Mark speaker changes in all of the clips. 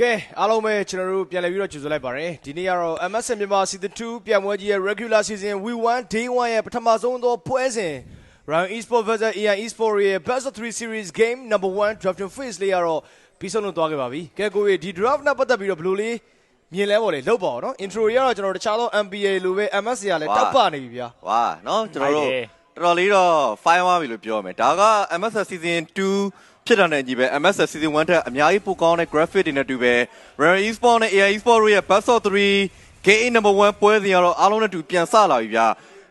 Speaker 1: ကဲအားလုံးပဲကျွန်တော်တို့ပြန်လည်ပြီးတော့ကြိုဆိုလိုက်ပါရစေဒီနေ့ကတော့ MSN မြန်မာ Season 2ပြန်ပွဲကြီးရဲ့ Regular Season We1 Day 1ရဲ့ပထမဆုံးသောပွဲစဉ် Round Esport vs AN Esport ရဲ့ Best of 3 Series Game Number 1 Drafting Phase လေးကတော့ပြီးဆုံးလို့သွားခဲ့ပါပြီကဲကိုကြီးဒီ draft နဲ့ပတ်သက်ပြီးတော့ဘယ်လိုလေးမြင်လဲပေါ့လေလောက်ပါအောင်နော် intro ရတော့ကျွန်တော်တခြားသော MPA လိုပဲ MS ရလည်းတက်ပနေပြီဗျာ
Speaker 2: ဝါနော်ကျွန်တော်တို့
Speaker 3: ဟုတ်တယ်
Speaker 2: တော်တော်လေးတော့ fire သွားပြီလို့ပြောရမယ်ဒါက MSS season 2 ဖြစ်တာနဲ့ညီပဲ MSS season 1တက်အများကြီးပိုကောင်းတဲ့ graphic တွေနဲ့တူပဲ Rare Esport နဲ့ AI Esport တို့ရဲ့ Best of 3 Game number 1ပွဲစဉ်ကတော့အားလုံးနဲ့တူပြန်ဆလာပြီဗျာ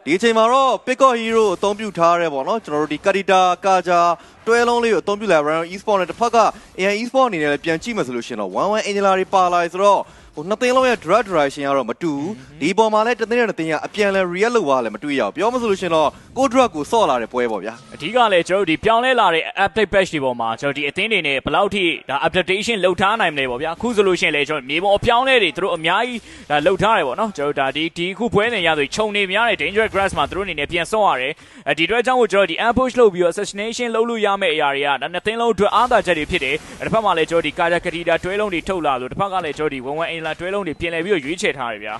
Speaker 2: ဒီအချိန်မှာတော့ Pickle Hero ကိုအသုံးပြုထားရဲပေါ့နော်ကျွန်တော်တို့ဒီ Kadita Kaja တွဲလုံးလေးကိုအသုံးပြုလာ Rare Esport နဲ့တစ်ဖက်က AI Esport အနေနဲ့လည်းပြန်ကြည့်မှဆိုလို့ရှိရင်တော့11 Angela တွေပါလာပြီဆိုတော့ ဟိုနှစ်သိန်းလုံးရဲ့ drag direction ကတော့မတူဘူးဒီပေါ်မှာလည်းတစ်သိန်းနဲ့တစ်သိန်းကအပြန်လဲ real လောက်သွားလည်းမတွေ့ရဘူးပြောမှဆိုလို့ရှိရင်တော့ကို drag ကိုစော့လာတဲ့ပွဲပေါ့ဗျာ
Speaker 3: အဓိကလည်းကျွန်တော်တို့ဒီပြောင်းလဲလာတဲ့ update patch တွေပေါ်မှာကျွန်တော်ဒီအသင်းတွေနဲ့ဘယ်လောက်ထိဒါ updation လုပ်ထားနိုင်မလဲပေါ့ဗျာအခုဆိုလို့ရှိရင်လည်းကျွန်တော်မြေပေါ်အပြောင်းလဲတွေသူတို့အများကြီးဒါလုပ်ထားတယ်ပေါ့နော်ကျွန်တော်တို့ဒါဒီဒီအခုပွဲနေရဆိုခြုံနေများတဲ့ dangerous grass မှာသူတို့အနေနဲ့ပြန်ဆော့ရတယ်အဲဒီအတွက်ကြောင့်ကိုကျွန်တော်ဒီ ambush လုပ်ပြီးတော့ assassination လုပ်လို့ရမယ့်အရာတွေကဒါနှစ်သိန်းလုံးအတွက်အားသာချက်တွေဖြစ်တယ်တစ်ဖက်မှာလည်းကျွန်တော်ဒီ kaja kadita တွဲလုံးတွေထုတ်လာလို့တစ်ဖက်ကလည်းကျွန်တော်ဒီ11 angela တွဲလုံးတွေပြင်လည်ပြီးတော့ရွေးချယ်ထားတယ်ဗျာ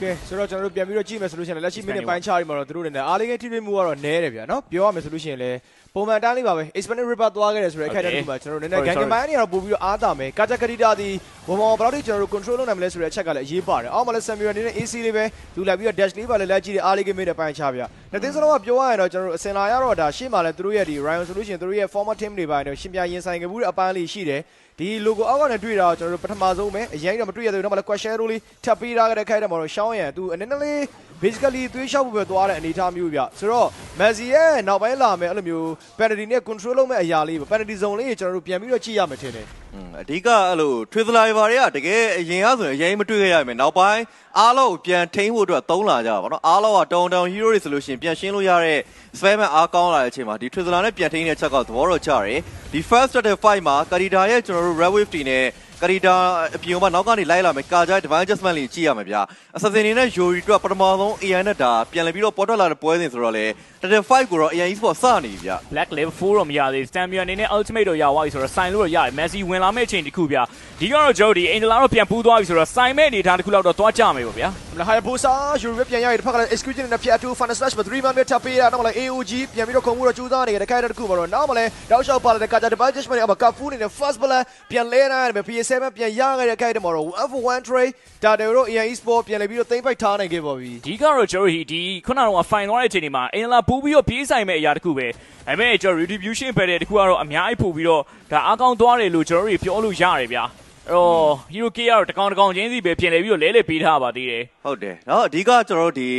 Speaker 1: ကဲဆိုတော့ကျွန်တော်တို့ပြန်ပြီးတော့ကြည့်မယ်ဆိုလို့ရှိရင်လည်းလက်ရှိမိနစ်ပိုင်းခြားပြီးမှတော့သူတို့အနေနဲ့အားလေးကထိတွေ့မှုကတော့နည်းတယ်ဗျာနော်ပြောရမယ်ဆိုလို့ရှိရင်လည်းပုံမှန်တန်းလေးပါပဲ Expanded River သွားခဲ့တယ်ဆိုတဲ့အခိုက်အတန့်တစ်ခုမှာကျွန်တော်တို့နည်းနည်း
Speaker 3: Sorry,
Speaker 1: Gangan Man နေရာတော့ပို့ပြီးတော့အားတာမယ်ကာဂျာကရီတာဒီဘုံဘောဘယ်လောက်ထိကျွန်တော်တို့ control လုပ်နိုင်မလဲဆိုတဲ့အချက်ကလည်းအရေးပါတယ်အောက်မှာလည်း Samuel အနေနဲ့ AC လေးပဲလူလိုက်ပြီးတော့ dash လေးပါလည်းလက်ကြည့်တယ်အားလေးကမိနစ်ပိုင်းခြားဗျာနှစ်သိန်းစလုံးကပြောရရင်တော့ကျွန်တော်တို့အစင်လာရတော့ဒါရှေ့မှာလည်းသူတို့ရဲ့ဒီ Ryan ဆိုလို့ရှိရင်သူတို့ရဲ့ former team တွေပိုင်းတော့ရှင်ပြရင်ဆိုင်ခဲ့မှုတဲ့အပန်းလေးရှိတယ် ဒီ logo အောက်ကနေတွေ့တာတော့ကျွန်တော်တို့ပထမဆုံးပဲအရင်ကတော့မတွေ့ရသေးဘူးတော့မှလည်း question တို့လေးထပ်ပေးထားခဲ့တဲ့ခိုက်တယ်မှာတော့ရှောင်းရန်သူအနေနဲ့လေး basically သွေးလျှောက်ဖို့ပဲသွားတဲ့အနေအထားမျိုးဗျဆိုတော့ Messi ရဲ့နောက်ပိုင်းလာမယ်အဲ့လိုမျိုး penalty နဲ့ control လုပ်မဲ့အရာလေးပဲ penalty zone လေးကျွန်တော်တို့ပြန်ပြီးတော့ကြည့်ရမယ်ထင်တယ်
Speaker 2: อืมအဓိကအဲ့လို Twizzler တွေဘာတွေကတကယ်အရင်ကဆိုရင်အရင်မတွေ့ခဲ့ရမယ်နောက်ပိုင်းအားလုံးကိုပြန်ထိန်းဖို့အတွက်သုံးလာကြပါတော့အားလုံးကတောင်တောင် hero တွေဆိုလို့ရှိရင်ပြန်ရှင်းလို့ရတဲ့ spam အားကောင်းလာတဲ့အချိန်မှာဒီ Twizzler နဲ့ပြန်ထိန်းတဲ့ချက်ကသဘောတော့ကျတယ်ဒီ first starter fight မှာ Kadita ရဲ့ကျွန်တော်တို့ red wave တွေနဲ့ Kadita အပြင်မှာနောက်ကနေလိုက်လာမယ် Kaja divine adjustment လေးကြည့်ရမယ်ဗျာ assassin တွေနဲ့ Yori တို့ကပထမဆုံး AI နဲ့ဒါပြန်လည်ပြီးတော့ပေါ်ထွက်လာတဲ့ပွဲစဉ်ဆိုတော့လေ starter fight ကိုတော့ AI Esport စနေပြီဗျာ
Speaker 3: Black Level 4တော့မရသေးဘူး Stamina အနေနဲ့ Ultimate တော့ရသွားပြီဆိုတော့ sign လို့တော့ရတယ် Messi ဝင်လာမယ့်အချိန်တစ်ခုဗျာဒီကတော့ကျွန်တော်ဒီ Angela တော့ပြန်ပူးသွားပြီဆိုတော့ sign မဲ့အနေထားတစ်ခုလောက်တော့သွားကြမယ်ပေါ့ဗျာ
Speaker 1: မလားဟာပိုစာယူရပြန်ရရတဲ့ဖက်ကလည်း execution နဲ့ဖြတ်တူ fan slash 3 man ထပ်ပေးတာတော့မလား AOG ပြန်ပြီးတော့ခုံမှုတော့ကြိုးစားနေကြတဲ့ခိုက်တဲ့တစ်ခုမှာတော့နောက်မလဲတောက်လျှောက်ပါလာတဲ့ကာဂျာတပတ် judgment အမကဖူးနေတဲ့ first ball ပြန်လဲနိုင်တယ် PS7 ပြန်ရခဲ့တဲ့ခိုက်တဲ့မှာတော့ one for one trade ဒါတယ်တို့ AN Esport ပြန်လဲပြီးတော့သိမ့်ပိုက်ထားနိုင်ခဲ့ပါပြီ
Speaker 3: ဒီကတော့ကျွန်တော်ဒီဒီခုနကတော့ fine သွားတဲ့အချိန်ဒီမှာ Angela ပူးပြီးတော့ပြေးဆိုင်မဲ့အရာတစ်ခုပဲဒါပေမဲ့ကျွန်တော် retribution ပဲတဲ့တစ်ခုကတော့အများကြီးပို့ပြီးတော့ဒါအားကောင်းသွားတယ်လို့ကျွန်တော်တို့ပြောလို့ရတယ်ဗျာအဲ့ တော့ Hero K ကတော့တကောင်တကောင်ချင်းစီပဲပြင်လဲပြီးတော့လဲလဲပေးထားပါသေးတယ်
Speaker 2: ဟုတ်တယ်เนาะအဓိကကျွန်တော်တို့ဒီ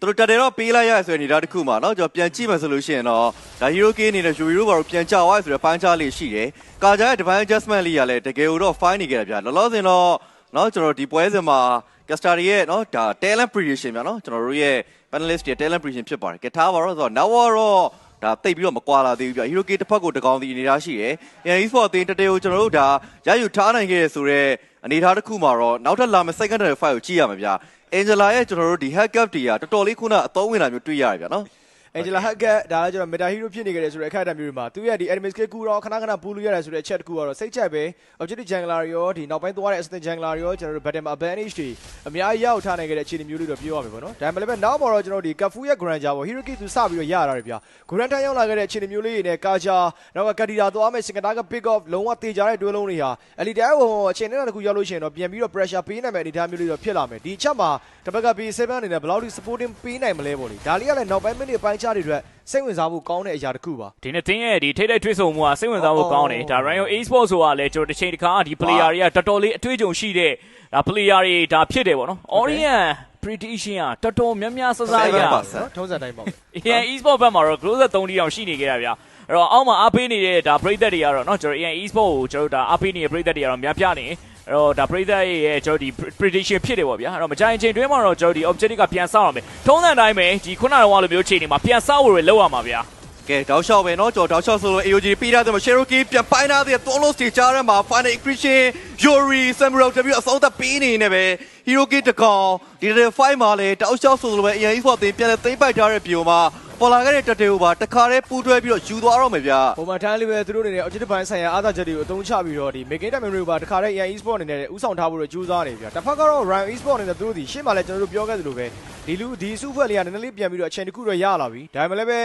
Speaker 2: သူတို့တက်တယ်တော့ပေးလိုက်ရဆိုရင်နေတာတစ်ခုမှာเนาะကျွန်တော်ပြန်ကြည့်မှဆိုလို့ရှိရင်တော့ဒါ Hero K အနေနဲ့ Yuri တို့ဘာလို့ပြန်ကြောက်သွားဆိုတဲ့ပိုင်းခြားလေးရှိတယ်။ကာဂျာရဲ့ Divine Adjustment လေးကလည်းတကယ်တော့ fine နေကြတယ်ဗျာ။လောလောဆယ်တော့เนาะကျွန်တော်ဒီပွဲစဉ်မှာ Caster ရဲ့เนาะဒါ talent prediction ဗျာเนาะကျွန်တော်တို့ရဲ့ panelist ရဲ့ talent prediction ဖြစ်ပါတယ်။ကထားပါတော့ဆိုတော့ now တော့ ဒါတိတ်ပြီးတော့မကွာလာသေးဘူးဗျ။ Hero K တစ်ဖက်ကိုတကောင်စီအနေထားရှိတယ်။ AI Esport အသင်းတတဲကိုကျွန်တော်တို့ဒါရယူထားနိုင်ခဲ့ရဆိုတော့အနေထားတစ်ခုမှာတော့နောက်ထပ်လာမယ့် second fight ကိုကြည့်ရမှာဗျ။ Angela ရဲ့ကျွန်တော်တို့ဒီ hack up တွေကတော်တော်လေးခုနအသုံးဝင်တာမျိုးတွေ့ရတယ်ဗျာနော်
Speaker 1: Angela Hackett ဒါလည်းကျွန်တော် Meta Hero ဖြစ်နေကြတယ်ဆိုတဲ့အခိုက်အတန့်မျိုးတွေမှာသူရဲ့ဒီ enemy skill ကူတော့ခဏခဏပူလို့ရတယ်ဆိုတဲ့အချက်တစ်ခုကတော့စိတ်ချက်ပဲ objective jungler တွေရောဒီနောက်ပိုင်းသွားတဲ့ assistant jungler တွေရောကျွန်တော်တို့ battle advantage တွေအများကြီးရောက်ထားနိုင်ခဲ့တဲ့အခြေအနေမျိုးလေးတော့ပြောရမှာပေါ့နော်ဒါပေမဲ့လည်းနောက်မှာတော့ကျွန်တော်ဒီ Kafu ရဲ့ Granger ပေါ့ Hero Kit သူစပြီးတော့ရတာတယ်ဗျာ Grand ရောက်လာခဲ့တဲ့အခြေအနေမျိုးလေးတွေနဲ့ Kaja နောက်က Kadira သွားမယ် Singata က pick off လုံးဝတေချာတဲ့တွဲလုံးတွေဟာ Elite ဟိုအခြေအနေတစ်ခုရောက်လို့ရှိရင်တော့ပြန်ပြီးတော့ pressure ပေးနိုင်မယ့်အနေအထားမျိုးလေးတော့ဖြစ်လာမယ်ဒီအချက်မှာတစ်ပတ်က B7 အနေနဲ့ဘယ်လောက်ထိ supporting ပေးနိုင်မလဲပေါ့လေဒါလေးကလည်းနောက်ပိုင်းမိနစ်ပိုင်းခြားတွေအတွက်စိတ်ဝင်စားဖို့ကောင်းတဲ့အရာတစ်ခုပါ
Speaker 3: ဒီနေ့တင်းရဲ့ဒီထိတဲ့ထွေးဆုံမှုကစိတ်ဝင်စားဖို့ကောင်းတယ်ဒါ Ryan Esport ဆိုတာလည်းကျွန်တော်တစ်ချိန်တစ်ခါဒီ player တွေကတော်တော်လေးအတွေ့အကြုံရှိတဲ့ဒါ player တွေဒါဖြစ်တယ်ပေါ့နော် Orient prediction ကတော်တော်များများစစားရ
Speaker 2: 7%
Speaker 1: နော်ထုံးစံတိုင်းပေါ့
Speaker 3: AN Esport ဘက်မှာတော့ closer 3တီတောင်ရှိနေကြတာဗျာအဲ့တော့အောက်မှာအားပေးနေတဲ့ဒါပရိသတ်တွေကတော့เนาะကျွန်တော် AN Esport ကိုကျွန်တော်ဒါအားပေးနေတဲ့ပရိသတ်တွေကတော့များပြနေ အဲ့တော့ဒါပရိသတ်ရဲ့ကျွန်တော်ဒီ prediction ဖြစ်တယ်ပေါ့ဗျာအဲ့တော့မကြိုင်ချိန်တွင်းမှာတော့ကျွန်တော်ဒီ objective ကပြန်ဆောက်ရမယ်ထုံးစံတိုင်းပဲဒီခုနကတော့လိုမျိုးချိန်တွေမှာပြန်ဆောက်ဖို့ရလောက်ရမှာဗျာ
Speaker 2: ကဲတောက်လျှောက်ပဲเนาะကြော်တောက်လျှောက်ဆိုလို့ AOG ပြီးသားတယ်မှာ Cherokee ပြန်ပိုင်းထားတဲ့ Tolos တွေကြားထဲမှာ Final Equation Yuri Samurai W အဆုံးသက်ပေးနေနေပဲ Hero K တကောင်ဒီတဲ့ fight မှာလေတောက်လျှောက်ဆိုလို့ပဲ AI Esport အသင်းပြန်လဲသိမ့်ပိုက်ထားတဲ့ပြည်မှာ ပေါ်လာခဲ့တဲ့တတေကိုပါတခါတည်းပူးတွဲပြီးတော့ယူသွားတော့မယ်ဗျာ
Speaker 1: ပုံမှန်တိုင်းလေးပဲသူတို့အနေနဲ့ objective ပိုင်းဆိုင်ရာအားသာချက်တွေကိုအသုံးချပြီးတော့ဒီ making time memory ကိုပါတခါတည်း AI esport အနေနဲ့ဥဆောင်ထားဖို့တော့ကြိုးစားနေဗျာတစ်ဖက်ကတော့ Ryan esport အနေနဲ့သူတို့ဒီရှေ့မှာလည်းကျွန်တော်တို့ပြောခဲ့သလိုပဲဒီလူဒီစုဖွဲ့လေးကနည်းနည်းလေးပြန်ပြီးတော့အချိန်တစ်ခုတော့ရလာပြီဒါပေမဲ့လည်းပဲ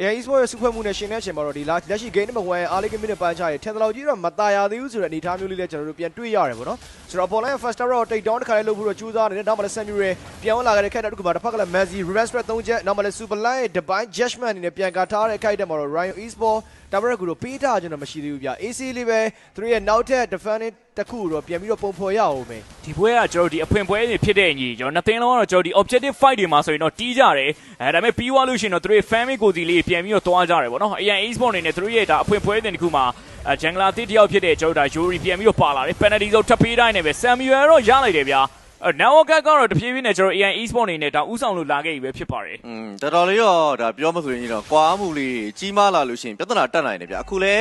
Speaker 1: AI esport ရဲ့စုဖွဲ့မှုနဲ့ရှင်တဲ့အချိန်မှာတော့ဒီလက်ရှိ game number 1အားလေး game နဲ့ပန်းချရဲထန်တလောက်ကြီးတော့မตายရသေးဘူးဆိုတဲ့အနေအထားမျိုးလေးလည်းကျွန်တော်တို့ပြန်တွေ့ရတယ်ပေါ့နော်ဆိုတော့ online first tower တော့ take down တစ်ခါလေးလုပ်ဖို့တော့ကြိုးစားနေတယ်နောက်မှလည်း Samuel ပြန်ဝင်လာခဲ့တဲ့ခိုက်တဲ့တစ်ခုပါတစ်ဖက်ကလည်း Messi reverse threat 3ချက်နောက်မှလည်း super line divine judgment အနေနဲ့ပြန်ကာထားတဲ့ခိုက်တဲ့မှာတော့ Ryan esport ဒါပေမဲ့ကူတော့ပေးထားကျွန်တော်မရှိသေးဘူးဗျ AC လေးပဲသူတို့ရဲ့နောက်ထပ် defending တစ်ခုတော့ပြန်ပြီးတော့ပုံဖော်ရအောင်မယ်
Speaker 3: ဒီပွဲကကျွန်တော်ဒီအဖွင့်ပွဲတွေဖြစ်တဲ့ညီကျွန်တော်နှစ်သင်းလုံးကတော့ကျွန်တော်ဒီ objective fight တွေမှာဆိုရင်တော့တီးကြတယ်အဲဒါပေမဲ့ပြီးသွားလို့ရှိရင်တော့သူတို့ရဲ့ family ကိုစီလေးပြန်ပြီးတော့တွားကြတယ်ပေါ့နော် AN Esport အနေနဲ့သူတို့ရဲ့ဒါအဖွင့်ပွဲတင်တစ်ခုမှာအဲဂျန်ဂလာတစ်တယောက်ဖြစ်တဲ့ကျွန်တော်ဒါ Yuri ပြန်ပြီးတော့ပါလာတယ် penalty ဆိုထပ်ပေးတိုင်းနေပဲ Samuel တော့ရလိုက်တယ်ဗျာ အဲ now cut ကတော့တဖြည်းဖြည်းနဲ့ကျွန်တော် AN Esport အနေနဲ့ဒါဥဆောင်လို့လာခဲ့ပြီပဲဖြစ်ပါတယ်
Speaker 2: อืมတော်တော်လေးတော့ဒါပြောမဆိုရင်တော့ကွာမှုလေးကြီးမားလာလို့ရှိရင်ပြဿနာတက်နိုင်တယ်ဗျအခုလဲ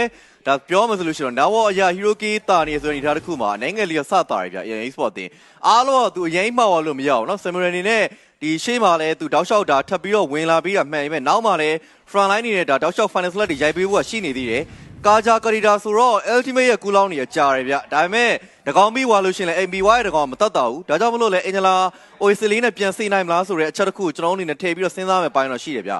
Speaker 2: ဒါပြောမဆိုလို့ရှိရင်တော့ now အရာ hero key တာနေဆိုရင်ဒီထားတစ်ခုမှာနိုင်ငံလေးကစတာရဗျ EA Sport တင်အားလုံးကသူအရင်မှောက်လို့မရအောင်เนาะ Samuel အနေနဲ့ဒီရှေ့မှာလဲသူတောက်လျှောက်တာထပ်ပြီးတော့ဝင်လာပြီးတာမှန်ပေမဲ့နောက်မှာလဲ front line နေတဲ့ဒါတောက်လျှောက် final slot တွေရိုက်ပေးဖို့ကရှိနေသေးတယ်ကာဂျာကရီတာဆိုတော့ ultimate ရဲ့ကူလောင်းနေရကြာတယ်ဗျဒါပေမဲ့ တကောင်ပြီးွားလို့ရှိရင်လည်း MBY ရဲ့တကောင်မတတ်တာဘူးဒါကြောင့်မလို့လဲအင်ဂျလာ OS လေးနဲ့ပြန်စေနိုင်မလားဆိုတဲ့အချက်တစ်ခုကိုကျွန်တော်တို့အနေနဲ့ထည့်ပြီးတော့စဉ်းစားမယ်ပိုင်းတော့ရှိတယ်ဗျ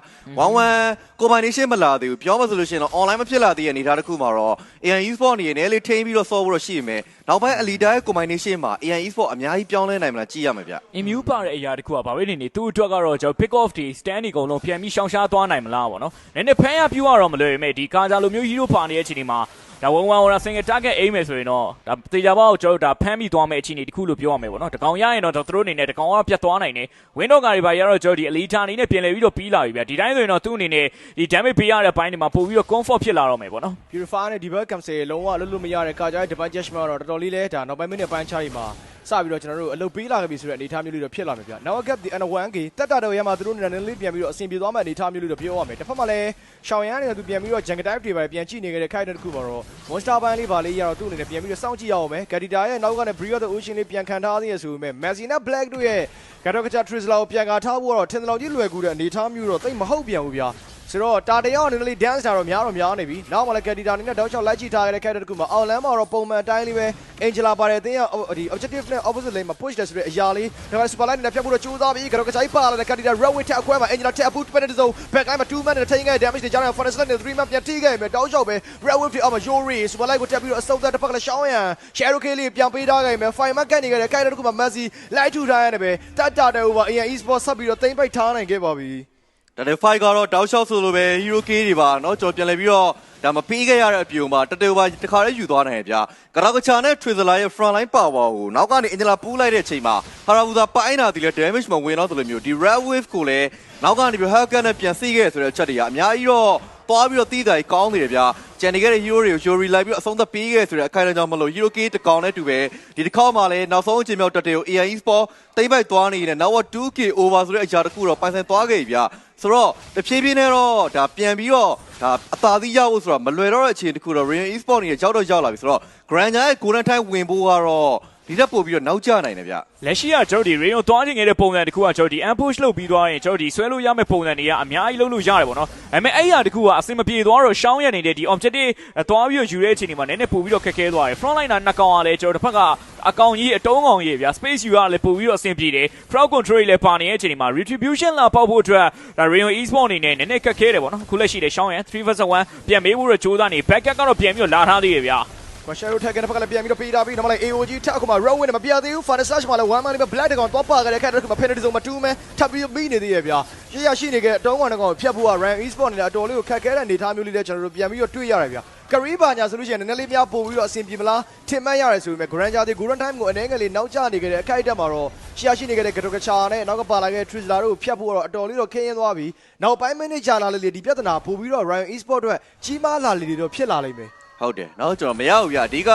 Speaker 2: 11 combination မလာသေးဘူးပြောမှဆိုလို့ရှိရင်တော့ online မဖြစ်လာသေးတဲ့အနေအထားတစ်ခုမှာတော့ AN Esport အနေနဲ့လေးထိန်းပြီးတော့ solve လို့ရှိရမယ်နောက်ပိုင်း Alida ရဲ့ combination မှာ AN Esport အများကြီးပြောင်းလဲနိုင်မလားကြည့်ရမယ်ဗျ
Speaker 3: immune ပါတဲ့အရာတခုကဘာပဲနေနေသူ့အတွက်ကတော့ကျွန်တော် pick off တွေ stand တွေအကုန်လုံးပြန်ပြီးရှောင်ရှားသွားနိုင်မလားပေါ့နော်နည်းနည်းဖမ်းရပြူရတော့မလွယ်ပေမဲ့ဒီကာဂျာလိုမျိုး hero ပါနေတဲ့အချိန်ဒီမှာ ဒါဝ1 1 single target aim မယ်ဆိုရင်တော့ဒါတေချာပေါက်ကျွန်တော်တို့ဒါဖမ်းပြီးသွားမယ့်အခြေအနေတခုလို့ပြောရမယ်ပေါ့နော်တကောင်ရရင်တော့သူတို့အနေနဲ့တကောင်ကပြတ်သွားနိုင်တယ် window ကာတွေပါရတော့ကျွန်တော်ဒီ elite အနေနဲ့ပြင်လည်ပြီးတော့ပြီးလာပြီဗျဒီတိုင်းဆိုရင်တော့သူ့အနေနဲ့ဒီ damage ပေးရတဲ့ဘိုင်းတွေမှာပို့ပြီးတော့ comfort ဖြစ်လာတော့မယ်ပေါ့နော်
Speaker 1: purify နဲ့ debug cancel လုံးဝလွတ်လွတ်မရတဲ့ကာကြိုင် divine judgment တော့တော်တော်လေးလဲဒါနောက်ပိုင်းမိနစ်ပိုင်းချားရီမှာစပြီးတော့ကျွန်တော်တို့အလုပ်ပေးလာခဲ့ပြီဆိုတဲ့အနေအထားမျိုးလေးတော့ဖြစ်လာမယ်ဗျ။ Now gap the N1K တက်တာတော့ရမှာသူတို့အနေနဲ့လေးပြန်ပြီးတော့အဆင်ပြေသွားမယ့်အနေအထားမျိုးလေးတော့ပြောရမယ်။တစ်ဖက်မှာလည်းရှောင်းရမ်းနေတဲ့သူပြန်ပြီးတော့ jungle type တွေပါပြန်ကြည့်နေခဲ့တဲ့ခိုက်တဲ့တစ်ခုမှာတော့ monster ပိုင်းလေးပါလေးရတော့သူ့အနေနဲ့ပြန်ပြီးတော့စောင့်ကြည့်ရအောင်မယ်။ Gadita ရဲ့နောက်ကနေ Brew of the Ocean လေးပြန်ခံထားသေးရဆိုပေမဲ့ Messi နဲ့ Black တို့ရဲ့ Gadokacha Trizla ကိုပြန်ကာထားဖို့တော့ထင်တယ်လို့ကြီးလွယ်ကူတဲ့အနေအထားမျိုးတော့တိတ်မဟုတ်ပြန်ဘူးဗျာ။ ဆိုတော့တာတယောက်အနေနဲ့လေး dance တာတော့များတော့များနေပြီနောက်မှလည်း Gadita အနေနဲ့တောက်ချောက်လိုက်ကြည့်ထားခဲ့တဲ့ character တခုမှာအောင်လန်းမှာတော့ပုံမှန်အတိုင်းလေးပဲ Angela ပါတဲ့အသင်းရဒီ objective နဲ့ opposite lane မှာ push တယ်ဆိုတဲ့အရာလေးဒါပေမဲ့ super line နဲ့ဖြတ်ဖို့တော့ကြိုးစားပြီးကတော့ကချိုက်ပါလာတဲ့ Gadita red wing ထက်အခွဲမှာ Angela ထက်အပူ penalty zone back line မှာ2 man နဲ့ထိန်းခဲ့ damage တွေကြားတဲ့ forest line နဲ့3 man ပြန်ထိခဲ့မယ်တောက်ချောက်ပဲ red wing ဖြစ်အောင်မှာ Yuri super line ကိုတက်ပြီးတော့အစုံသက်တစ်ဖက်ကလည်းရှောင်းရန် Shadow K လေးပြန်ပေးထားခဲ့မယ် fire man ကန်နေခဲ့တဲ့ character တခုမှာ Messi လိုက်ထူထားရတယ်ပဲတတ်တာတဲ့ over AN esports ဆက်ပြီးတော့သိမ့်ပိတ်ထားနိုင်ခဲ့ပါပြီ
Speaker 2: ဒါတဲ့ fight ကတော့တောက်လျှောက်ဆိုလိုပဲ hero key တွေပါเนาะကျွန်တော်ပြန်လဲပြီးတော့ ဒါမပေးခဲ့ရတဲ့အပြုံမှာတတေဘာတခါလေးယူသွားနိုင်ဗျာကရာကချာနဲ့ Trizla ရဲ့ front line power ကိုနောက်ကနေ Angela ပူးလိုက်တဲ့အချိန်မှာ Harabuza ပိုင်းတာဒီလေ damage မဝင်တော့ဆိုလိုမျိုးဒီ red wave ကိုလည်းနောက်ကနေပြီး Hurricane နဲ့ပြန်စီးခဲ့ဆိုတဲ့အချက်တွေကအများကြီးတော့သွားပြီးတော့တီးတာကြီးကောင်းနေတယ်ဗျာကျန်နေခဲ့တဲ့ hero တွေကို Yuri လိုက်ပြီးတော့အဆုံးသတ်ပေးခဲ့ဆိုတဲ့အခိုင်အမာကြောင့်မလို့ hero key တကောင်နဲ့တူပဲဒီတစ်ခေါက်မှလည်းနောက်ဆုံးအချိန်မြောက်တက်တဲ့ကို AI Sport တိမ့်ပိုက်သွားနေတယ်နောက်တော့ 2K over ဆိုတဲ့အရာတစ်ခုတော့ပိုင်ဆိုင်သွားခဲ့ပြီဗျာဆိုတော့တဖြည်းဖြည်းနဲ့တော့ဒါပြန်ပြီးတော့ ဒါအသာသီးရဖို့ဆိုတော့မလွယ်တော့တဲ့အခြေအနေတစ်ခုတော့ Real Esport နေရောက်တော့ရောက်လာပြီဆိုတော့ Grand ရဲ့ Golden Time ဝင်ဖို့ကတော့ ဒီတက်ပို့ပြီးတော့နောက်ကျနိုင်တယ်ဗျ
Speaker 3: လက်ရှိကကျွန်တော်ဒီ Rayon သွားခြင်းခဲ့တဲ့ပုံစံတစ်ခုကကျွန်တော်ဒီ ambush လုပ်ပြီးသွားရင်ကျွန်တော်ဒီဆွဲလို့ရမယ့်ပုံစံတွေကအများကြီးလုပ်လို့ရတယ်ပေါ့နော်။ဒါပေမဲ့အဲ့ရတစ်ခုကအစင်မပြေသွားတော့ရှောင်းရနေတဲ့ဒီ objective သွားပြီးတော့ယူတဲ့အချိန်ဒီမှာနည်းနည်းပို့ပြီးတော့ခက်ခဲသွားတယ်။ front liner နှစ်ကောင်ကလည်းကျွန်တော်တစ်ဖက်ကအကောင်ကြီးအတုံးကောင်ကြီးဗျာ space ယူရလည်းပို့ပြီးတော့အဆင်ပြေတယ်။ crowd control လည်းပါနေတဲ့အချိန်ဒီမှာ retribution လာပေါက်ဖို့အတွက်ဒါ Rayon Esport အနေနဲ့နည်းနည်းခက်ခဲတယ်ပေါ့နော်။ခုလက်ရှိတဲ့ရှောင်းရ3 vs 1ပြန်မေးဖို့တော့ကြိုးစားနေ backup ကတော့ပြန်ပြီးတော့လာထားသေးတယ်ဗျာ။
Speaker 1: ကွန်ရှယ်ရိုထက်ကတဲ့ဘက်ကလည်းပြန်ပြီးတော့ပေးထားပြီးနောက်မှလည်း AOG ထက်အခုမှ row win မပြသေးဘူး final slash မှာလည်း one man လေးပဲ black တကောင်တော့ပါခဲ့တဲ့ခက်တဲ့ခုမှ penalty zone မှာ2 man ထပ်ပြီးမိနေသေးရဲ့ဗျာရှေ့ရရှိနေတဲ့အတုံးကောင်တကောင်ဖြတ်ဖို့က ran esport နေတဲ့အတော်လေးကိုခက်ခဲတဲ့အနေအထားမျိုးလေးလည်းကျွန်တော်တို့ပြန်ပြီးတော့တွေ့ရတယ်ဗျာကရီဘာညာဆိုလို့ရှိရင်နည်းနည်းလေးများပို့ပြီးတော့အဆင်ပြေမလားထင်မှတ်ရတယ်ဆိုပေမဲ့ grand jar ဒီ golden time ကိုအနေငယ်လေးနောက်ကျနေခဲ့တဲ့အခိုက်အတန့်မှာတော့ရှေ့ရရှိနေခဲ့တဲ့ Gadokacha နဲ့နောက်ကပါလာခဲ့တဲ့ Trizla တို့ကိုဖြတ်ဖို့ကတော့အတော်လေးတော့ခင်းရင်းသွားပြီနောက်ပိုင်းမိနစ်ကြာလာလေဒီပြဿနာပို့ပြီးတော့ Ryan Esport အတွက်ကြီးမားလာလေတွေတော့ဖြစ်လာလိမ့်မယ်
Speaker 2: ဟုတ်တယ်เนาะကျွန်တော်မရဘူးဗျအဓိက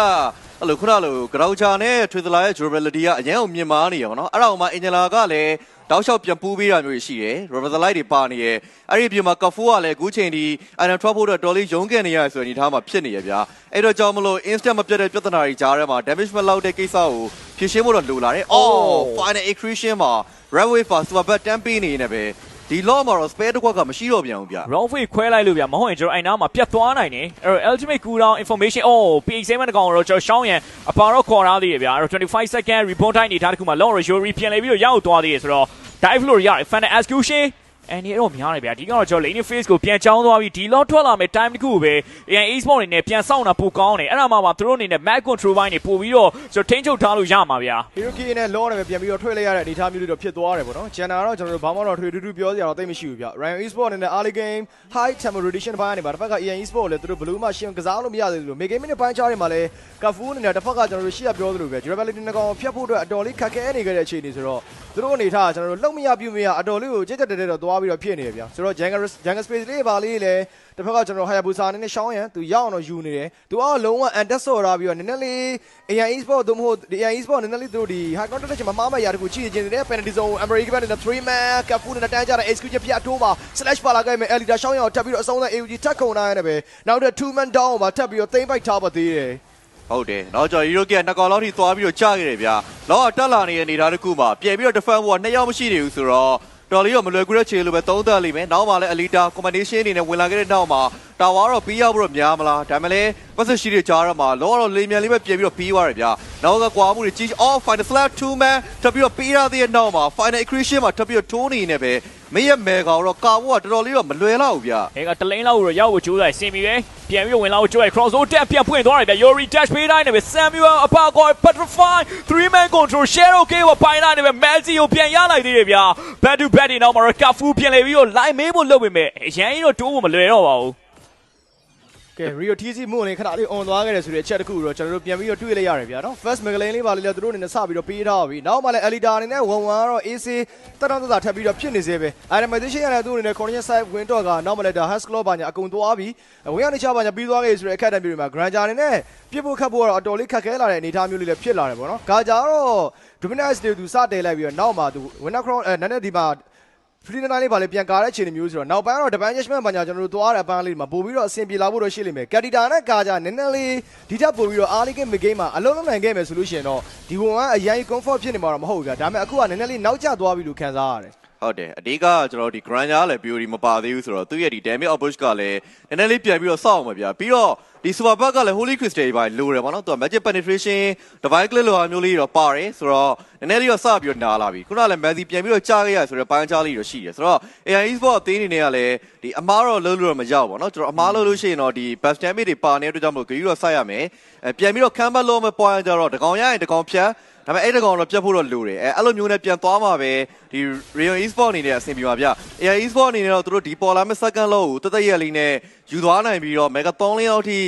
Speaker 2: အဲ့လိုခုနလို groucher နဲ့ Twizzler ရဲ့ durability ကအရင်ကမြင်မာနေရပါတော့အဲ့ဒါအောင်မှ Angela ကလည်းတောက်လျှောက်ပြန်ပူးပေးတာမျိုးရှိတယ် Reverse Light တွေပါနေရအဲ့ဒီအပြင်မှာ Cafu ကလည်းအခုချိန်ဒီ Iron Trap ဖို့တော့တော်လေးရုန်းကန်နေရဆိုတဲ့အနေထားမှာဖြစ်နေရဗျာအဲ့တော့ကြောင့်မလို့ instant မပြတ်တဲ့ပြဿနာတွေကြားထဲမှာ damage မလောက်တဲ့ကိစ္စကိုဖြည့်ရှင်းဖို့တော့လိုလာတယ်အော် final accretion မှာ red wave ပါ super bat တန်းပေးနေနေပဲ ဒီ law မှာတော့ spare တစ်ခွက်ကမရှိတော့ပြန်ဘူးဗျ
Speaker 3: round fade ခွဲလိုက်လို့ဗျမဟုတ်ရင်ကျွန်တော်အဲ့နားမှာပြတ်သွားနိုင်တယ်အဲ့တော့ ultimate cooldown information အော် PX7 တကောင်တော့ကျွန်တော်ရှောင်းရန်အပါတော့ခေါ်ထားသေးတယ်ဗျာအဲ့တော့25 second reborn time နေထားတစ်ခုမှာ long yori ပြန်လဲပြီးတော့ရောက်သွားသေးတယ်ဆိုတော့ dive floor ရတယ် fan execution အဲ့ဒီတော့များတယ်ဗျာဒီကတော့ကျွန်တော် lane face ကိုပြန်ချောင်းသွားပြီးဒီ lot ထွက်လာမယ် time တစ်ခုကိုပဲ AN e-sport အနေနဲ့ပြန်စောင့်တာပိုကောင်းတယ်အဲ့ဒါမှမှသူတို့အနေနဲ့ map control ဘိုင်းနေပို့ပြီးတော့ကျွန်တော်ထိန်းချုပ်ထားလို့ရမှာဗျာ
Speaker 1: Hiroki နဲ့ Law နဲ့ပဲပြန်ပြီးတော့ထွက်လိုက်ရတဲ့အနေအထားမျိုးလေးတော့ဖြစ်သွားတယ်ပေါ့နော်။ Jana တော့ကျွန်တော်တို့ဘာမှတော့ထွေထူးထူးပြောစရာတော့သိမရှိဘူးဗျ။ Ryan Esport အနေနဲ့ early game high tempo rotation ဘိုင်းနေပါတစ်ဖက်က EN Esport လည်းသူတို့ဘလူးမှရှင်းကစားလို့မရသေးဘူးလို့ mid game နဲ့ပိုင်းချားတွေမှာလည်း Kafu အနေနဲ့တစ်ဖက်ကကျွန်တော်တို့ရှေ့ကပြောသလိုပဲ durability နဲ့ကောင်ဖြတ်ဖို့အတွက်အတော်လေးခက်ခဲနေခဲ့တဲ့အခြေအနေဆိုတော့သူတို့အနေထားကျွန်တော်တို့လုံမရပြုမရအတော်လေးကိုကြက်ကြက်တဲတဲတော့သွားသွားပြီးတော့ဖြစ်နေတယ်ဗျာဆိုတော့ Jangle Jangle Space လေးပါလေးလည်းတစ်ဖက်ကကျွန်တော် Hayabusa နဲ့ရှောင်းရန်သူရောက်အောင်တော့ယူနေတယ်သူကလုံးဝ under ဆော့ထားပြီးတော့နည်းနည်းလေး AI Esport သို့မဟုတ် AI Esport နည်းနည်းလေးသူတို့ဒီ high counter တဲ့ချိန်မှာမှားမရတခုကြည့်နေတယ် penalty zone American Band နဲ့3 man ကပူနဲ့တန်းကြတဲ့ execute ပြအတိုးမှာ slash ပါလာခဲ့မယ် Elida ရှောင်းရန်ကိုထပ်ပြီးတော့အဆုံးသတ် AUG ထပ်ခုန်နိုင်ရတယ်ပဲနောက်တဲ့2 man down မှာထပ်ပြီးတော့သိမ့်ပိုက်ထားပါသေးတယ်
Speaker 2: ဟုတ်တယ်။နောက်ကျ Hero ကနှစ်ကောင်လောက်ထိသွားပြီးတော့ကြာခဲ့တယ်ဗျာ။လောက်တက်လာနေတဲ့အနေအထားတစ်ခုမှာပြန်ပြီးတော့ defend ဘုကနှစ်ယောက်မရှိသေးဘူးဆိုတော့ တော်လေးတော့မလွယ်ကူတဲ့ခြေလိုပဲသုံးသပ်လိမ့်မယ်နောက်မှလည်း Alita combination အနေနဲ့ဝင်လာခဲ့တဲ့နောက်မှာတာဝါတော့ပြီးရောက်ပြီးတော့များမလားဒါမှလည်းပတ်သက်ရှိတဲ့ကြားရမှာလောကတော့လေမြန်လေးပဲပြန်ပြီးတော့ပြီးသွားတယ်ဗျာနောက်ကကွာမှုတွေကြီး all final flat 2 man ထပ်ပြီးတော့ပြီးရသေးတဲ့နောက်မှာ final accretion မှာထပ်ပြီးတော့ထိုးနေနေပဲ မင်းရဲ့မဲကောင်တော့ကာဖို့ကတော်တော်လေးတော့မလွယ်တော့ဘူးဗျာ
Speaker 3: အဲကတလိန်းလောက်ကိုတော့ရောက်ဖို့ကြိုးစားစင်ပြီပဲပြန်ပြီးတော့ဝင်လာဖို့ကြိုးရ cross over တက်ပြန်ဖွင့်သွားတယ်ဗျ Yori dash ပေးတိုင်းနဲ့ပဲ Samuel အပါကော Petrify 3 man control Shadow K ကိုပိုင်လိုက်တယ်ပဲ Melzi ကိုပြန်ရလိုက်သေးတယ်ဗျ back to back နေတော့မှာတော့ Kafu ပြန်လေပြီးတော့ line မေးဖို့လုပ်ပေမဲ့အရင်ကြီးတော့တိုးဖို့မလွယ်တော့ပါဘူး
Speaker 1: ကဲ Rio TC မှုန်လေးခဏလေး on သွားခဲ့တယ်ဆိုတဲ့အချက်တစ်ခုတော့ကျွန်တော်တို့ပြန်ပြီးတော့တွေ့လိုက်ရတယ်ဗျာနော် first Megalane လေးပါလေးလည်းသူတို့အနေနဲ့စပြီးတော့ပေးထားပါပြီနောက်မှလည်း Elita အနေနဲ့1-1ကတော့ AC တက်တော့တက်တာထပ်ပြီးတော့ဖြစ်နေသေးပဲ Itemization ရတဲ့သူ့အနေနဲ့ Corner side win တော့ကနောက်မှလည်းဒါ Has Claw ဘာညာအကုန်သွားပြီးဝင်ရနေချပါညာပြီးသွားခဲ့ဆိုတဲ့အခက်အတံမျိုးတွေမှာ Granger အနေနဲ့ပြစ်ဖို့ခတ်ဖို့ကတော့အတော်လေးခက်ခဲလာတဲ့အနေအထားမျိုးလေးလည်းဖြစ်လာတယ်ပေါ့နော်။ဂါဂျာကတော့ Dominance တွေသူစတဲလိုက်ပြီးတော့နောက်မှသူ Winner Crown အဲနည်းနည်းဒီမှာ ဖရီနနိုင်လေးပါလေပြန်ကားတဲ့အခြေအနေမျိုးဆိုတော့နောက်ပိုင်းတော့တပန်း judgment ဘာညာကျွန်တော်တို့သွားတဲ့အပန်းလေးမှာပို့ပြီးတော့အဆင်ပြေလာဖို့တော့ရှိလိမ့်မယ်ကက်တီတာနဲ့ကာဂျာနည်းနည်းလေးဒီထက်ပို့ပြီးတော့အားလေးကမဂိမ်းမှာအလုံးလုံးနိုင်ခဲ့မယ်ဆိုလို့ရှိရင်တော့ဒီဝန်ကအရင် comfort ဖြစ်နေမှာတော့မဟုတ်ဘူးဗျာဒါပေမဲ့အခုကနည်းနည်းလေးနောက်ကျသွားပြီလို့ခံစားရတယ်
Speaker 2: ဟုတ်တယ်အဓိကကျွန်တော်ဒီ Granger လည်း BOD မပါသေးဘူးဆိုတော့သူ့ရဲ့ဒီ damage approach ကလည်းနည်းနည်းလေးပြန်ပြီးတော့စောင့်အောင်ပါဗျာပြီးတော့ဒီ super bug ကလည်း holy crystal တွေပါလိုတယ်ဗောနော်သူက magic penetration divine clip လိုဟာမျိုးလေးတော့ပါတယ်ဆိုတော့နည်းနည်းလေးတော့စပြီးတော့နားလာပြီခုနကလည်း Messi ပြန်ပြီးတော့ကြားခဲ့ရဆိုတော့ပိုင်းကြားလေးတော့ရှိတယ်ဆိုတော့ AI Esport အသင်းအနေနဲ့ကလည်းဒီအမားတော့လုံးလို့တော့မရောက်ပါတော့ကျွန်တော်အမားလုံးလို့ရှိရင်တော့ဒီ best damage တွေပါနေတဲ့အတွက်ကြောင့်မလို့ဂရီတော့ဆက်ရမယ်အဲပြန်ပြီးတော့ camber လုံးမပွားကြတော့တကောင်ရရင်တကောင်ဖြတ် ဒါပေမဲ့အဲ့တကောင်တော့ပြတ်ဖို့တော့လိုတယ်အဲအဲ့လိုမျိုးနဲ့ပြန်သွားမှာပဲဒီ Real Esport အနေနဲ့အဆင်ပြေပါဗျ AI Esport အနေနဲ့တော့သူတို့ဒီပေါ်လာမဲ့ second လောက်ကိုတသက်ရက်လေးနဲ့ယူသွားနိုင်ပြီးတော့ Mega 3လေးလောက်ထိ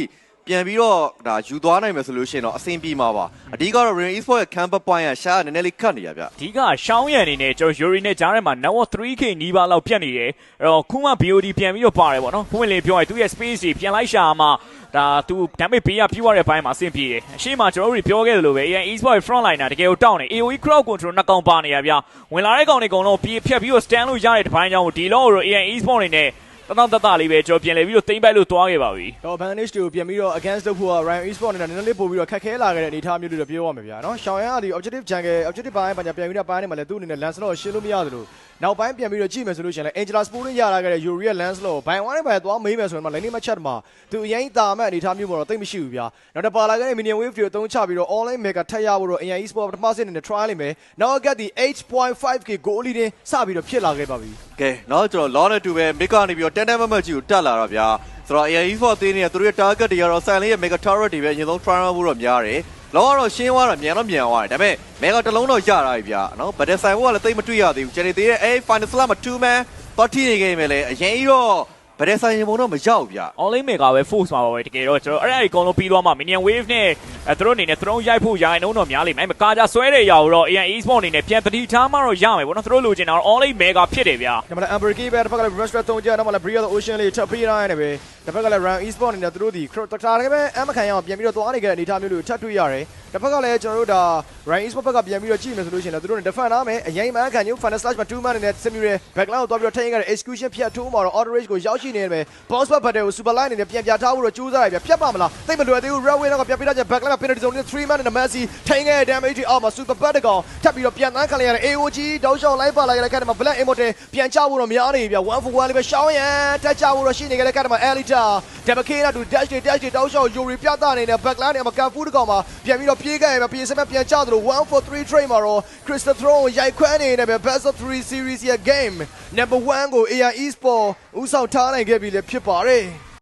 Speaker 2: ပြန်ပြီးတော့ဒါယူသွားနိုင်မယ်ဆိုလို့ရှိရင်တော့အဆင်ပြေမှာပါအဓိကတော့ Real Esport ရဲ့ camper point ကရှားနည်းနည်းလေးခတ်နေရဗျ
Speaker 3: အဓိကရှောင်းရံအနေနဲ့ကျွန်တော် Yuri နဲ့ကြားထဲမှာ now 3k နီးပါးလောက်ပြတ်နေတယ်အဲ့တော့ခုမှ BOD ပြန်ပြီးတော့ပါတယ်ပေါ့နော်ဖွင့်လင်းပြောရင်သူ့ရဲ့ space တွေပြန်လိုက်ရှာမှဒါသူ damage ပေးရပြီးသွားတဲ့ဘိုင်းမှာအဆင်ပြေတယ်အရှိမကျွန်တော်တို့ပြောခဲ့သလိုပဲ AN Esport front liner တကယ်ကိုတောင်းနေ AOE crowd control နှစ်ကောင်ပါနေရဗျဝင်လာတဲ့ကောင်တွေအကုန်လုံးပြေးဖြတ်ပြီးတော့ stand လို့ရတဲ့ဒီဘိုင်းကြောင့်ဒီလောကို AN Esport အနေနဲ့ တနောက်တတလေးပဲကျွန်တော်ပြန်လဲပြီးတော့တိမ့်ပိုက်လို့တွားခဲ့ပါပြီ။
Speaker 1: တော့ Vanish တွေကိုပြန်ပြီးတော့ against လုပ်ဖို့က Ryan Esport နဲ့နည်းနည်းလေးပို့ပြီးတော့ခက်ခဲလာခဲ့တဲ့အနေအထားမျိုးတွေတော့ပြောရမှာဗျာနော်။ရှောင်းရန်ကဒီ objective jungle objective ပိုင်းပိုင်းပြန်ပြီးတော့ပိုင်းနေမှာလဲသူ့အနေနဲ့ Lancelot ကိုရှင်းလို့မရသလိုနောက်ပိုင်းပြန်ပြီးတော့ကြည့်မယ်ဆိုလို့ရှိရင်လည်း Angela Sporting ရလာခဲ့တဲ့ Yuri ရဲ့ Lancelot ကိုဘိုင်ဝမ်းနဲ့ဘိုင်သွားမေးမယ်ဆိုရင်မှ Lightning Match မှာသူအရင်တာမဲ့အနေအထားမျိုးပေါ်တော့တိတ်မရှိဘူးဗျာ။နောက်တစ်ပါလာခဲ့တဲ့ Minion Wave တွေကိုအသုံးချပြီးတော့ online mega ထပ်ရဖို့တော့ AI Esport ပထမဆင့်နဲ့ try လိမ့်မယ်။နောက်ကဒီ 8.5k goal leading စပြီးတော့ဖြစ်လာခဲ့ပါပြီ။
Speaker 2: ကဲနော်ကျွန်တော် law နဲ့တူပဲ mega နေပြီးတော့တန်တန်မမတ်ကြီးကိုတက်လာတော့ဗျာဆိုတော့ AI Esport အသင်းတွေကသူတို့ရဲ့ target တွေကတော့ Silent ရဲ့ mega turret တွေပဲအရင်ဆုံး try ဖို့တော့များတယ်လောကတော့ရှင်းသွားတာမြန်တော့မြန်သွားတယ်ဒါပေမဲ့မဲကတစ်လုံးတော့ရတာပြီဗျာနော်ဗတ်တယ်ဆိုင်ဘုတ်ကလည်းတိတ်မတွေ့ရသေးဘူးကျန်နေသေးတဲ့အဲ final slot မှာ two man တော့ထိနေခဲ့မယ်လေအရင်ကြီးတော့ဗတ်တယ်ဆိုင်ရင်ဘုံတော့မရောက်ဗျာ
Speaker 3: online mega ပဲ force မှာပါပဲတကယ်တော့ကျွန်တော်အဲ့ဒါကြီးအကုန်လုံးပြီးသွားမှ minion wave နဲ့ အဲသူတို့အနေနဲ့ throne ရိုက်ဖို့ရိုင်းနှုံးတော့များလိမ့်မယ်။ကာကြဆွဲတဲ့ရာကိုတော့ AN Esport အနေနဲ့ပြန်တတိထားမှတော့ရမယ်ပေါ့နော်။သူတို့လိုချင်တာတော့ online mega ဖြစ်တယ်ဗျာ
Speaker 1: ဒါမှလည်း Amber Key ပဲတစ်ဖက်ကလည်း Restaurant သုံးကြတော့မှလည်း Bria the Ocean လေးထပ်ပေးရိုင်းနေပဲတစ်ဖက်ကလည်း run e-sport အနေနဲ့သူတို့ဒီတခါတည်းပဲအမခံရအောင်ပြန်ပြီးတော့သွားနေကြတဲ့အနေအထားမျိုးတွေကိုထပ်တွေ့ရတယ်တစ်ဖက်ကလည်းကျွန်တော်တို့ဒါ run e-sport ဘက်ကပြန်ပြီးတော့ကြည့်မယ်ဆိုလို့ရှိရင်လည်းသူတို့ defend နာမယ်အရင်မှခံညို final slash မှာ2 man နဲ့ simulator backline ကိုသွားပြီးတော့ထိန်းခဲ့တဲ့ execution ဖြတ်ထိုးမှာတော့ auto race ကိုရောက်ရှိနေတယ်ပဲ boss back battle ကို super line အနေနဲ့ပြန်ပြထားဖို့တော့ကြိုးစားရပြဖြတ်ပါမလားသိမလွယ်သေးဘူး railway တော့ပြန်ပြထားချက် backline မှာ penalty zone နဲ့3 man နဲ့ Messi ထိန်းခဲ့တဲ့ damage အောက်မှာ super bat ကောင်ထပ်ပြီးတော့ပြန်တန်းခံလိုက်ရတဲ့ AOG တောက်လျှောက်လိုက်ပါလိုက်ရတဲ့ခါတည်းမှာ black immortal ပြန်ချဖို့တော့များနေပြီဗျ1 for 1လေးပဲရှောင်းရန်တက်ချဖို့တော့ရှိနေကြတဲ့ခါတည်းမှာ Elita Debake နဲ့တူ dash တွေ dash တွေတောက်လျှောက် Yuri ပြသနေတဲ့ backline နဲ့မှာ Cafu တကောင်မှာပြန်ပြီးတော့ပြေးခဲ့ရပဲပြေးစမဲ့ပြန်ချသလို1 for 3 trade မှာတော့ Crystal Throne ကိုရိုက်ခွဲနေတယ်ပဲ best of 3 series ရဲ့ game number 1ကို AI Esport ဥဆောင်ထားနိုင်ခဲ့ပြီလေဖြစ်ပါတယ်